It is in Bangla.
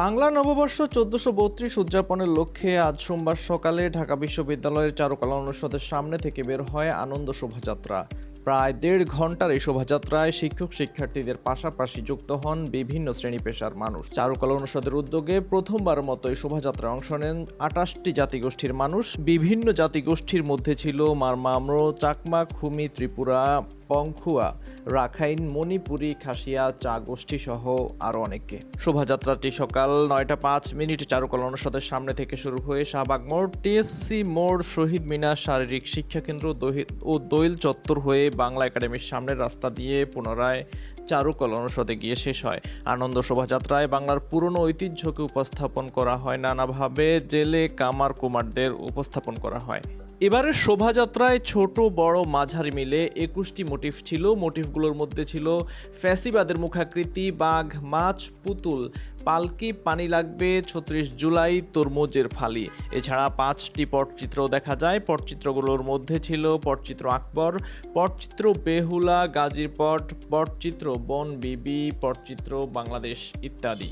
বাংলা নববর্ষ চোদ্দশো বত্রিশ উদযাপনের লক্ষ্যে আজ সোমবার সকালে ঢাকা বিশ্ববিদ্যালয়ের চারুকলা অনুষদের সামনে থেকে বের হয় আনন্দ শোভাযাত্রা। প্রায় দেড় ঘণ্টার এই শোভাযাত্রায় শিক্ষক শিক্ষার্থীদের পাশাপাশি যুক্ত হন বিভিন্ন শ্রেণি পেশার মানুষ। চারুকলা অনুষদের উদ্যোগে প্রথমবার মতো এই শোভাযাত্রায় অংশ নেন আটাশটি জাতিগোষ্ঠীর মানুষ। বিভিন্ন জাতিগোষ্ঠীর মধ্যে ছিল মারমাম্র চাকমা, খুমি, ত্রিপুরা পংখুয়া, রাখাইন, মণিপুরি, খাসিয়া চা গোষ্ঠী সহ আরও অনেকে শোভাযাত্রাটি সকাল নয়টা পাঁচ মিনিটে চারুকলা অনুষদের সামনে থেকে শুরু হয়ে শাহবাগ মোড়, টিএসসি মোড়, শহীদ মিনার, শারীরিক শিক্ষা কেন্দ্র ও দোয়েল চত্বর হয়ে বাংলা একাডেমির সামনের রাস্তা দিয়ে পুনরায় চারুকলা অনুষদে গিয়ে শেষ হয়। আনন্দ শোভাযাত্রায় বাংলার পুরনো ঐতিহ্যকে উপস্থাপন করা হয়। নানাভাবে জেলে কামার কুমারদের উপস্থাপন করা হয়। এবারের শোভাযাত্রায় ছোট, বড় মাঝারি মিলে একুশটি মোটিভ ছিল। মোটিভগুলোর মধ্যে ছিল ফ্যাসিবাদের মুখাকৃতি, বাঘ, মাছ, পুতুল, পালকি, পানি লাগবে, ছত্রিশ জুলাই, তরমুজের ফালি। এছাড়া পাঁচটি পটচিত্র দেখা যায়। পটচিত্রগুলোর মধ্যে ছিল পটচিত্র আকবর, পটচিত্র বেহুলা, গাজীর পট, পটচিত্র বন বিবি পটচিত্র বাংলাদেশ ইত্যাদি।